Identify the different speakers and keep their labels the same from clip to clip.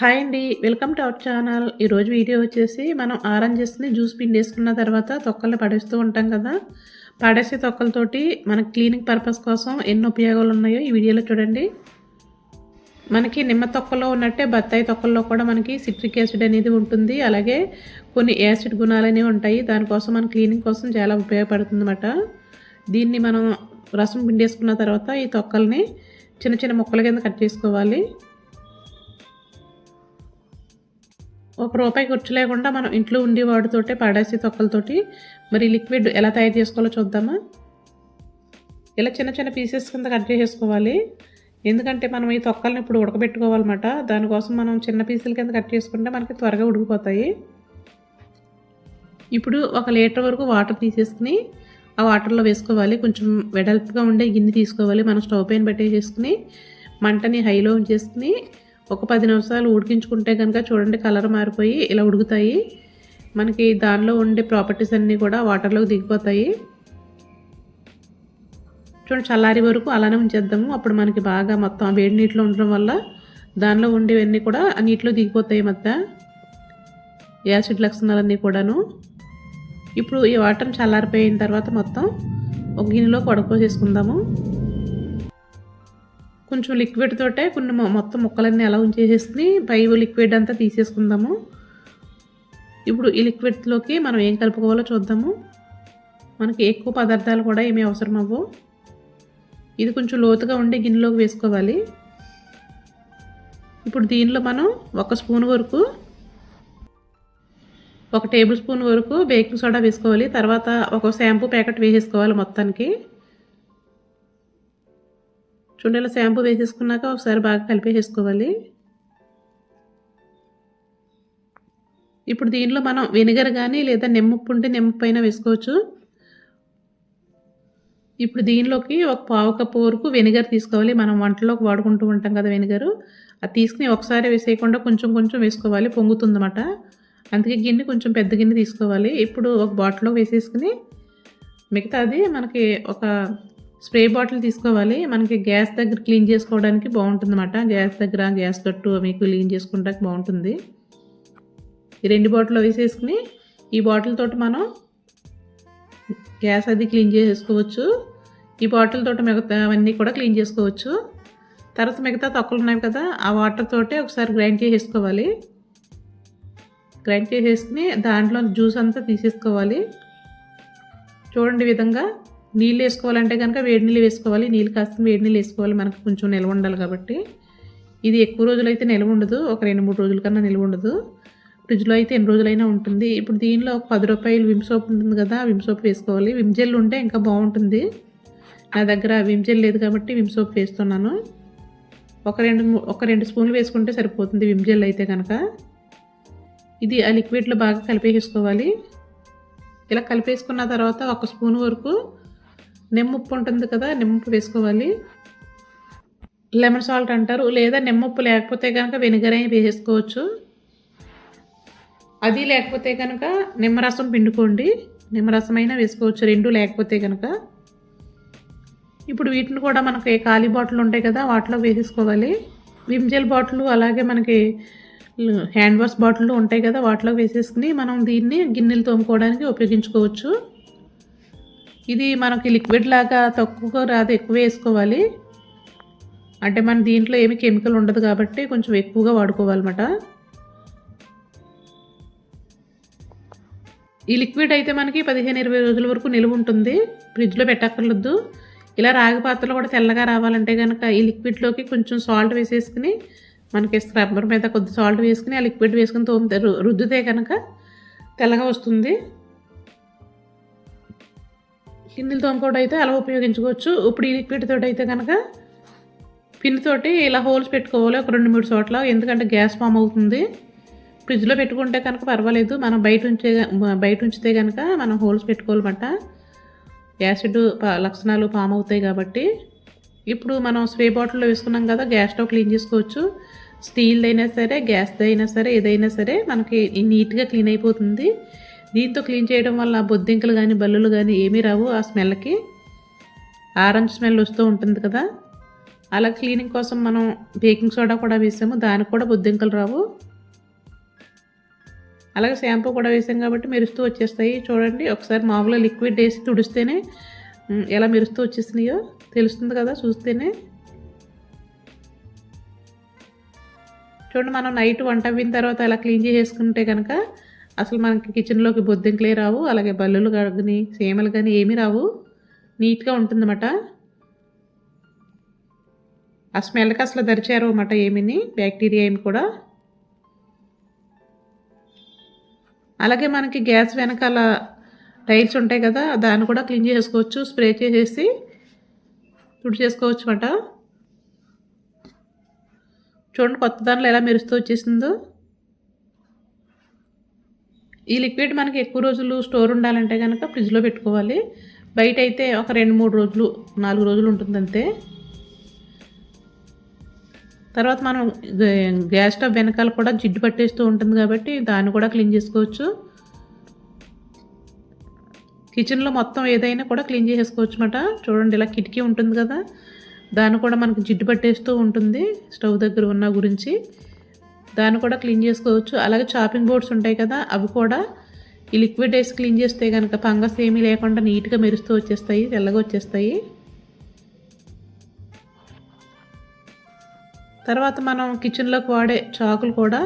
Speaker 1: Hi అండి welcome to our channel. ఈరోజు video వచ్చేసి మనం ఆరెంజెస్ని జ్యూస్ పిండేసుకున్న తర్వాత తొక్కలు పడేస్తూ ఉంటాం కదా. పడేసే తొక్కలతోటి మన క్లీనింగ్ పర్పస్ కోసం ఎన్ని ఉపయోగాలు ఉన్నాయో ఈ వీడియోలో చూడండి. మనకి నిమ్మ తొక్కలో ఉన్నట్టే బత్తాయి తొక్కల్లో కూడా మనకి సిట్రిక్ యాసిడ్ అనేది ఉంటుంది. అలాగే కొన్ని యాసిడ్ గుణాలు అనేవి ఉంటాయి. దానికోసం మన క్లీనింగ్ కోసం చాలా ఉపయోగపడుతుంది అన్నమాట దీన్ని మనం రసం పిండేసుకున్న తర్వాత ఈ తొక్కల్ని చిన్న చిన్న ముక్కల కింద కట్ చేసుకోవాలి. ఒక రూపాయి ఖర్చు లేకుండా మనం ఇంట్లో ఉండి వాటితోటే పాడేసి తొక్కలతోటి మరి లిక్విడ్ ఎలా తయారు చేసుకోవాలో చూద్దామా? ఇలా చిన్న చిన్న పీసెస్ కింద కట్ చేసుకోవాలి ఎందుకంటే మనం ఈ తొక్కల్ని ఇప్పుడు ఉడకబెట్టుకోవాలన్నమాట. దానికోసం మనం చిన్న పీసుల కింద కట్ చేసుకుంటే మనకి త్వరగా ఉడికిపోతాయి. ఇప్పుడు ఒక లీటర్ వరకు వాటర్ తీసేసుకుని ఆ వాటర్లో వేసుకోవాలి. కొంచెం వెడల్పుగా ఉండే గిన్నె తీసుకోవాలి. మనం స్టవ్ పైన పెట్టేసేసుకుని మంటని హైలో ఉంచేసుకుని ఒక పది నిమిషాలు ఉడికించుకుంటే కనుక చూడండి కలర్ మారిపోయి ఇలా ఉడుకుతాయి. మనకి దానిలో ఉండే ప్రాపర్టీస్ అన్నీ కూడా వాటర్లోకి దిగిపోతాయి. చూడండి చల్లారి వరకు అలానే ఉంచేద్దాము. అప్పుడు మనకి బాగా మొత్తం వేడి నీటిలో ఉండడం వల్ల దానిలో ఉండేవన్నీ కూడా ఆ నీటిలో దిగిపోతాయి మధ్య. యాసిడ్ లక్షణాలన్నీ కూడాను. ఇప్పుడు ఈ వాటర్ చల్లారిపోయిన తర్వాత మొత్తం ఒక గిన్నెలో కొడకపోసేసుకుందాము కొంచెం లిక్విడ్ తోటే కొన్ని మొత్తం ముక్కలన్నీ అలా ఉంచేసేసుకుని పై లిక్విడ్ అంతా తీసేసుకుందాము. ఇప్పుడు ఈ లిక్విడ్లోకి మనం ఏం కలుపుకోవాలో చూద్దాము. మనకి ఎక్కువ పదార్థాలు కూడా ఏమీ అవసరం అవ్వవు ఇది కొంచెం లోతుగా ఉండి గిన్నెలోకి వేసుకోవాలి. ఇప్పుడు దీనిలో మనం ఒక స్పూన్ వరకు ఒక టేబుల్ స్పూన్ వరకు బేకింగ్ సోడా వేసుకోవాలి. తర్వాత ఒక షాంపూ ప్యాకెట్ వేసేసుకోవాలి మొత్తానికి. చూడండి ఇలా షాంపూ వేసేసుకున్నాక ఒకసారి బాగా కలిపేసేసుకోవాలి. ఇప్పుడు దీనిలో మనం వెనిగర్ కానీ లేదా నిమ్మప్పు ఉంటే నిమ్మప్పు అయినా వేసుకోవచ్చు. ఇప్పుడు దీనిలోకి ఒక పావు కప్పు వరకు వెనిగర్ తీసుకోవాలి. మనం వంటలోకి వాడుకుంటూ ఉంటాం కదా వెనిగరు అది తీసుకుని ఒకసారి వేసేయకుండా కొంచెం కొంచెం వేసుకోవాలి. పొంగుతుందన్నమాట. అందుకే గిన్నె కొంచెం పెద్ద గిన్నె తీసుకోవాలి. ఇప్పుడు ఒక బాటిల్లో వేసేసుకుని మిగతాది మనకి ఒక స్ప్రే బాటిల్ తీసుకోవాలి. మనకి గ్యాస్ దగ్గర క్లీన్ చేసుకోవడానికి బాగుంటుంది అన్నమాట గ్యాస్ దగ్గర గ్యాస్ కట్టు అవి క్లీన్ చేసుకుంటానికి బాగుంటుంది. ఈ రెండు బాటిల్ వేసేసుకుని ఈ బాటిల్ తోటి మనం గ్యాస్ అది క్లీన్ చేసేసుకోవచ్చు ఈ బాటిల్ తోటి మిగతా అవన్నీ కూడా క్లీన్ చేసుకోవచ్చు. తర్వాత మిగతా తొక్కలు ఉన్నాయి కదా ఆ వాటర్ తోటే ఒకసారి గ్రైండ్ చేసేసుకోవాలి. గ్రైండ్ చేసేసుకుని దాంట్లో జ్యూస్ అంతా తీసేసుకోవాలి. చూడండి విధంగా నీళ్ళు వేసుకోవాలంటే కనుక వేడి నీళ్ళు వేసుకోవాలి. నీళ్ళు కాస్త వేడి నీళ్ళు వేసుకోవాలి. మనకు కొంచెం నిల్వ ఉండాలి కాబట్టి. ఇది ఎక్కువ రోజులు అయితే నిల్వ ఉండదు. ఒక రెండు మూడు రోజుల కన్నా నిల్వ ఉండదు. ఫ్రిడ్జ్లో అయితే ఎన్ని రోజులైనా ఉంటుంది. ఇప్పుడు దీనిలో ఒక పది రూపాయలు విమ్ సోప్ ఉంటుంది కదా విమ్ సోప్ వేసుకోవాలి. విమ్ జెల్ ఉంటే ఇంకా బాగుంటుంది. నా దగ్గర విమ్ జెల్ లేదు కాబట్టి విమ్ సోప్ వేస్తున్నాను. ఒక రెండు ఒక రెండు స్పూన్లు వేసుకుంటే సరిపోతుంది విమ్ జెల్ అయితే కనుక. ఇది ఆ లిక్విడ్లో బాగా కలిపేసుకోవాలి ఇలా కలిపేసుకున్న తర్వాత ఒక స్పూన్ వరకు నిమ్మప్పు ఉంటుంది కదా నిమ్మప్పు వేసుకోవాలి. లెమన్ సాల్ట్ అంటారు. లేదా నిమ్మప్పు లేకపోతే కనుక వెనిగర్ అయి వేసుకోవచ్చు అది లేకపోతే కనుక నిమ్మరసం పిండుకోండి. నిమ్మరసం అయినా వేసుకోవచ్చు రెండు లేకపోతే కనుక ఇప్పుడు వీటిని కూడా మనకి ఖాళీ బాటిల్ ఉంటాయి కదా వాటిలో వేసేసుకోవాలి. విమ్జెల్ బాటిల్ అలాగే మనకి హ్యాండ్ వాష్ బాటిల్ ఉంటాయి కదా వాటిలో వేసేసుకుని మనం దీన్ని గిన్నెలు తోముకోవడానికి ఉపయోగించుకోవచ్చు. ఇది మనకి లిక్విడ్ లాగా తక్కువ రాదు ఎక్కువ వేసుకోవాలి. అంటే మన దీంట్లో ఏమి కెమికల్ ఉండదు కాబట్టి కొంచెం ఎక్కువగా వాడుకోవాలన్నమాట. ఈ లిక్విడ్ అయితే మనకి పదిహేను ఇరవై రోజుల వరకు నిలువ ఉంటుంది. ఫ్రిడ్జ్లో పెట్టక్కర్లేదు ఇలా రాగి పాత్రలో కూడా తెల్లగా రావాలంటే కనుక ఈ లిక్విడ్లోకి కొంచెం సాల్ట్ వేసేసుకుని మనకి స్క్రబ్బర్ మీద కొద్ది సాల్ట్ వేసుకుని ఆ లిక్విడ్ వేసుకుని తోమితే రుద్దితే కనుక తెల్లగా వస్తుంది. గిన్నెలు తోముకోవడం అయితే అలా ఉపయోగించుకోవచ్చు. ఇప్పుడు ఈ లిక్విడ్ తోటి అయితే కనుక పిన్నితోటి ఇలా హోల్స్ పెట్టుకోవాలి ఒక రెండు మూడు చోట్ల ఎందుకంటే గ్యాస్ ఫామ్ అవుతుంది. ఫ్రిడ్జ్లో పెట్టుకుంటే కనుక పర్వాలేదు మనం బయట ఉంచే బయట ఉంచితే కనుక మనం హోల్స్ పెట్టుకోవాలన్నమాట. యాసిడ్ లక్షణాలు ఫామ్ అవుతాయి కాబట్టి. ఇప్పుడు మనం స్ప్రే బాటిల్లో వేసుకున్నాం కదా గ్యాస్ స్టవ్ క్లీన్ చేసుకోవచ్చు. స్టీల్ అయినా సరే గ్యాస్ది అయినా సరే ఏదైనా సరే మనకి నీట్గా క్లీన్ అయిపోతుంది. దీంతో క్లీన్ చేయడం వల్ల బొద్దింకలు కానీ బల్లులు కానీ ఏమీ రావు ఆ స్మెల్కి. ఆరెంజ్ స్మెల్ వస్తూ ఉంటుంది కదా. అలా క్లీనింగ్ కోసం మనం బేకింగ్ సోడా కూడా వేసాము. దానికి కూడా బొద్దింకలు రావు. అలాగే షాంపూ కూడా వేసాం కాబట్టి మెరుస్తూ వచ్చేస్తాయి. చూడండి ఒకసారి మామూలుగా లిక్విడ్ వేసి తుడిస్తేనే ఎలా మెరుస్తూ వచ్చేసినాయో తెలుస్తుంది కదా చూస్తేనే. చూడండి మనం నైట్ వంట అయిన తర్వాత అలా క్లీన్ చేసేసుకుంటే కనుక అసలు మనకి కిచెన్లోకి బొద్దింకలే రావు అలాగే బల్లులు కానీ సేమలు కానీ ఏమీ రావు. నీట్గా ఉంటుందన్నమాట. ఆ స్మెల్కి అసలు దరిచారు అన్నమాట ఏమిని బ్యాక్టీరియా ఏమి కూడా. అలాగే మనకి గ్యాస్ వెనకాల టైల్స్ ఉంటాయి కదా దాన్ని కూడా క్లీన్ చేసుకోవచ్చు స్ప్రే చేసేసి తుడి చేసుకోవచ్చు అన్నమాట. చూడండి కొత్త దాంట్లో ఎలా మెరుస్తూ వచ్చేసిందో. ఈ లిక్విడ్ మనకి ఎక్కువ రోజులు స్టోర్ ఉండాలంటే కనుక ఫ్రిడ్జ్లో పెట్టుకోవాలి. బయట అయితే ఒక రెండు మూడు రోజులు నాలుగు రోజులు ఉంటుంది అంతే తర్వాత మనం గ్యాస్ స్టవ్ వెనకాల కూడా జిడ్డు పట్టేస్తూ ఉంటుంది కాబట్టి దాన్ని కూడా క్లీన్ చేసుకోవచ్చు. కిచెన్లో మొత్తం ఏదైనా కూడా క్లీన్ చేసేసుకోవచ్చు అనమాట చూడండి ఇలా కిటికీ ఉంటుంది కదా. దాన్ని కూడా మనకు జిడ్డు పట్టేస్తూ ఉంటుంది స్టవ్ దగ్గర ఉన్న గురించి. దాన్ని కూడా క్లీన్ చేసుకోవచ్చు. అలాగే చాపింగ్ బోర్డ్స్ ఉంటాయి కదా అవి కూడా ఈ లిక్విడ్ వేసి క్లీన్ చేస్తే కనుక ఫంగస్ ఏమీ లేకుండా నీట్గా మెరుస్తూ వచ్చేస్తాయి తెల్లగా వచ్చేస్తాయి. తర్వాత మనం కిచెన్లోకి వాడే చాకులు కూడా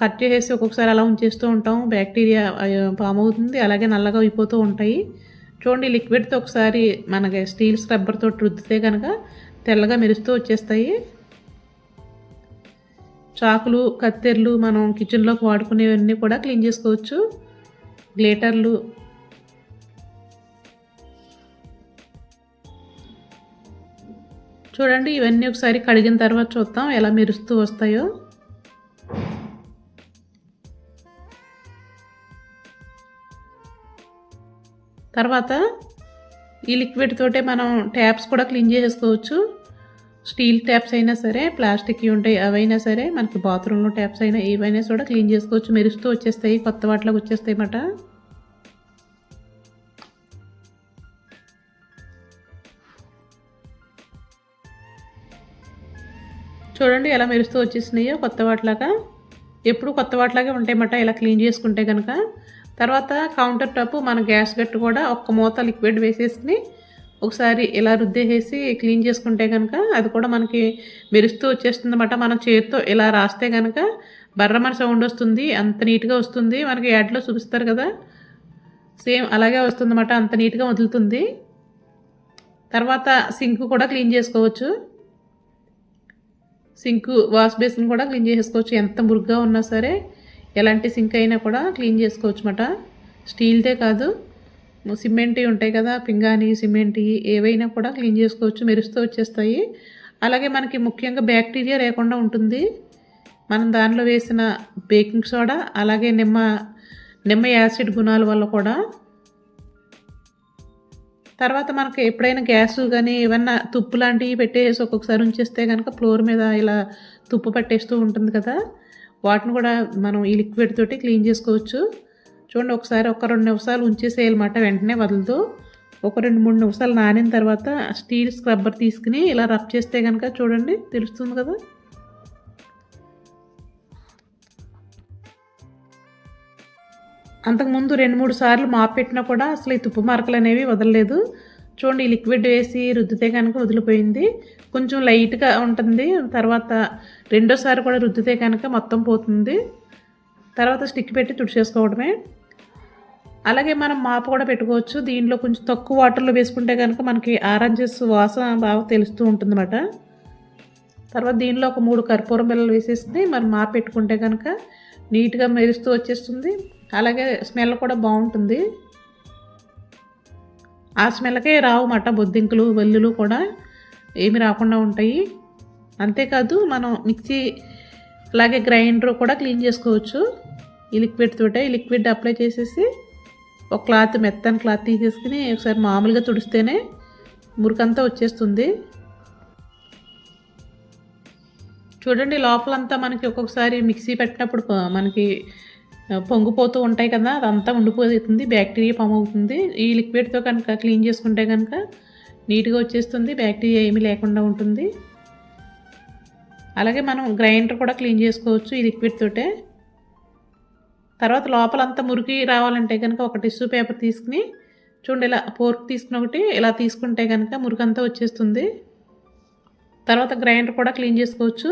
Speaker 1: కట్ చేసేసి ఒక్కొక్కసారి అలా ఉంచేస్తూ ఉంటాం. బ్యాక్టీరియా ఫామ్ అవుతుంది. అలాగే నల్లగా అయిపోతూ ఉంటాయి. చూడండి లిక్విడ్తో ఒకసారి మనకి స్టీల్ స్క్రబ్బర్తో రుద్దితే కనుక తెల్లగా మెరుస్తూ వచ్చేస్తాయి. చాకులు కత్తెర్లు మనం కిచెన్లోకి వాడుకునేవన్నీ కూడా క్లీన్ చేసుకోవచ్చు. గ్లేటర్లు చూడండి ఇవన్నీ ఒకసారి కడిగిన తర్వాత చూద్దాం ఎలా మెరుస్తూ వస్తాయో. తర్వాత ఈ లిక్విడ్ తోటే మనం ట్యాప్స్ కూడా క్లీన్ చేసేసుకోవచ్చు. స్టీల్ ట్యాప్స్ అయినా సరే ప్లాస్టిక్ ఉంటాయి అవైనా సరే మనకి బాత్రూంలో ట్యాప్స్ అయినా ఏవైనా కూడా క్లీన్ చేసుకోవచ్చు మెరుస్తూ వచ్చేస్తాయి కొత్త వాటిలోకి వచ్చేస్తాయి అన్నమాట చూడండి ఎలా మెరుస్తూ వచ్చేసినాయో కొత్త వాటిలాగా. ఎప్పుడు కొత్త వాటిలాగే ఉంటాయన్నమాట ఇలా క్లీన్ చేసుకుంటే కనుక తర్వాత కౌంటర్ టాప్ మన గ్యాస్ గట్టు కూడా ఒక్క మూత లిక్విడ్ వేసేసుకుని ఒకసారి ఇలా రుద్దేసేసి క్లీన్ చేసుకుంటే కనుక అది కూడా మనకి మెరుస్తూ వచ్చేస్తుంది అన్నమాట మనం చేతితో ఇలా రాస్తే కనుక బర్రమర సౌండ్ వస్తుంది అంత నీట్గా వస్తుంది. మనకి యాడ్లో చూపిస్తారు కదా? సేమ్ అలాగే వస్తుందన్నమాట అంత నీట్గా వదులుతుంది. తర్వాత సింక్ కూడా క్లీన్ చేసుకోవచ్చు. సింక్ వాష్ బేసిన్ కూడా క్లీన్ చేసుకోవచ్చు ఎంత మురుగ్గా ఉన్నా సరే ఎలాంటి సింక్ అయినా కూడా క్లీన్ చేసుకోవచ్చు అన్నమాట స్టీల్దే కాదు. సిమెంట్ ఉంటాయి కదా పింగాణి సిమెంట్ ఏవైనా కూడా క్లీన్ చేసుకోవచ్చు మెరుస్తూ వచ్చేస్తాయి. అలాగే మనకి ముఖ్యంగా బ్యాక్టీరియా లేకుండా ఉంటుంది. మనం దానిలో వేసిన బేకింగ్ సోడా అలాగే నిమ్మ నిమ్మ యాసిడ్ గుణాల వల్ల కూడా. తర్వాత మనకి ఎప్పుడైనా గ్యాస్ కానీ ఏమన్నా తుప్పు లాంటివి పెట్టేసి ఒక్కొక్కసారి ఉంచేస్తే కనుక ఫ్లోర్ మీద ఇలా తుప్పు పట్టేస్తూ ఉంటుంది కదా వాటిని కూడా మనం ఈ లిక్విడ్ తోటి క్లీన్ చేసుకోవచ్చు. చూడండి ఒకసారి ఒక రెండు నిమిషాలు ఉంచేసేయాలన్నమాట వెంటనే వదలదు. ఒక రెండు మూడు నిమిషాలు నానిన తర్వాత స్టీల్ స్క్రబ్బర్ తీసుకుని ఇలా రబ్ చేస్తే కనుక చూడండి తెలుస్తుంది కదా. అంతకుముందు రెండు మూడు సార్లు మాప్ పెట్టినా కూడా అసలు ఈ తుప్పు మార్కులు అనేవి వదలలేదు. చూడండి ఈ లిక్విడ్ వేసి రుద్దితే కనుక వదిలిపోయింది. కొంచెం లైట్గా ఉంటుంది. తర్వాత రెండోసారి కూడా రుద్దితే కనుక మొత్తం పోతుంది. తర్వాత స్టిక్ పెట్టి తుడిచేసుకోవడమే. అలాగే మనం మాపు కూడా పెట్టుకోవచ్చు. దీనిలో కొంచెం తక్కువ వాటర్లో వేసుకుంటే కనుక మనకి ఆరెంజెస్ వాసన బాగా తెలుస్తూ ఉంటుందన్నమాట. తర్వాత దీనిలో ఒక మూడు కర్పూరం బిళ్ళలు వేసేసి మనం మాపు పెట్టుకుంటే కనుక నీట్గా మెరుస్తూ వచ్చేస్తుంది. అలాగే స్మెల్ కూడా బాగుంటుంది. ఆ స్మెల్కే రావుమాట బొద్దింకలు వెల్లులు కూడా ఏమి రాకుండా ఉంటాయి. అంతేకాదు మనం మిక్సీ అలాగే గ్రైండర్ కూడా క్లీన్ చేసుకోవచ్చు. ఈ లిక్విడ్ తోటే ఈ లిక్విడ్ అప్లై చేసేసి ఒక క్లాత్ మెత్తని క్లాత్ తీసేసుకుని ఒకసారి మామూలుగా తుడిస్తేనే మురికంతా వచ్చేస్తుంది. చూడండి లోపలంతా మనకి ఒక్కొక్కసారి మిక్సీ పెట్టినప్పుడు మనకి పొంగిపోతూ ఉంటాయి కదా అదంతా ఉండిపోతుంది బ్యాక్టీరియా ఫామ్ అవుతుంది. ఈ లిక్విడ్తో కనుక క్లీన్ చేసుకుంటే కనుక నీట్గా వచ్చేస్తుంది బ్యాక్టీరియా ఏమీ లేకుండా ఉంటుంది. అలాగే మనం గ్రైండర్ కూడా క్లీన్ చేసుకోవచ్చు ఈ లిక్విడ్ తోటే. తర్వాత లోపలంతా మురికి రావాలంటే కనుక ఒక టిష్యూ పేపర్ తీసుకుని చూడండి ఇలా పోర్క్ తీసుకుని ఒకటి ఇలా తీసుకుంటే కనుక మురికంతా వచ్చేస్తుంది. తర్వాత గ్రైండర్ కూడా క్లీన్ చేసుకోవచ్చు.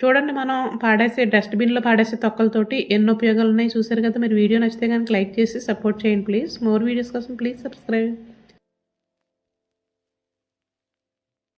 Speaker 1: చూడండి మనం పాడేసే డస్ట్బిన్లో పాడేసే తొక్కలతోటి ఎన్ని ఉపయోగాలు ఉన్నాయి. చూసారు కదా మీరు వీడియో నచ్చితే కనుక లైక్ చేసి సపోర్ట్ చేయండి ప్లీజ్. మోర్ వీడియోస్ కోసం ప్లీజ్ సబ్స్క్రైబ్.